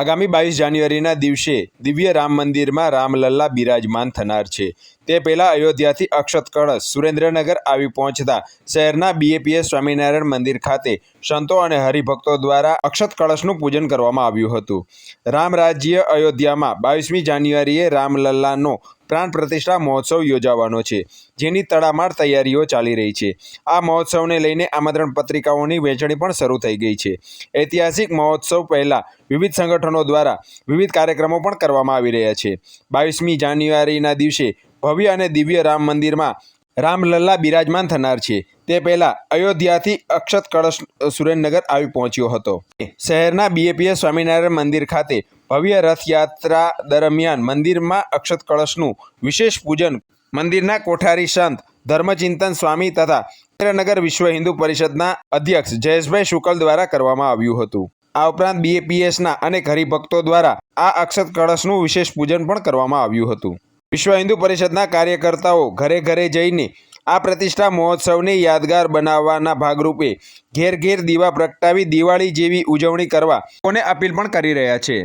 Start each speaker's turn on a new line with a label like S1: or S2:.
S1: આગામી બાવીસ જાન્યુઆરીના દિવસે દિવ્ય રામ મંદિરમાં રામલલ્લા બિરાજમાન થનાર છે. તે પહેલાં અયોધ્યાથી અક્ષત કળશ સુરેન્દ્રનગર આવી પહોંચતા શહેરના બીએપીએસ સ્વામિનારાયણ મંદિર ખાતે સંતો અને હરિભક્તો દ્વારા અક્ષત કળશનું પૂજન કરવામાં આવ્યું હતું. રામ રાજ્ય અયોધ્યામાં બાવીસમી જાન્યુઆરીએ રામલલ્લાનો પ્રાણ પ્રતિષ્ઠા મહોત્સવ યોજાવાનો છે, જેની તડામાર તૈયારીઓ ચાલી રહી છે. આ મહોત્સવને લઈને આમંત્રણ પત્રિકાઓની વહેંચણી પણ શરૂ થઈ ગઈ છે. ઐતિહાસિક મહોત્સવ પહેલાં વિવિધ સંગઠનો દ્વારા વિવિધ કાર્યક્રમો પણ કરવામાં આવી રહ્યા છે. બાવીસમી જાન્યુઆરીના દિવસે ભવ્ય અને દિવ્ય રામ મંદિરમાં રામલલ્લા બિરાજમાન થનાર છે. તે પહેલાં અયોધ્યાથી અક્ષત કળશ સુરેન્દ્રનગર આવી પહોંચ્યો હતો. શહેરના બીએપીએસ સ્વામિનારાયણ મંદિર ખાતે ભવ્ય રથયાત્રા દરમિયાન મંદિરમાં અક્ષત કળશનું વિશેષ પૂજન, મંદિરના કોઠારી સંત ધર્મચિંતન સ્વામી તથા સુરેન્દ્રનગર વિશ્વ હિન્દુ પરિષદના અધ્યક્ષ જયેશભાઈ શુકલ દ્વારા કરવામાં આવ્યું હતું. આ ઉપરાંત બીએપીએસના અનેક હરિભક્તો દ્વારા આ અક્ષત કળશનું વિશેષ પૂજન પણ કરવામાં આવ્યું હતું. વિશ્વ હિન્દુ પરિષદના કાર્યકર્તાઓ ઘરે ઘરે જઈને આ પ્રતિષ્ઠા મહોત્સવને યાદગાર બનાવવાના ભાગરૂપે ઘેર ઘેર દીવા પ્રગટાવી દિવાળી જેવી ઉજવણી કરવા અપીલ પણ કરી રહ્યા છે.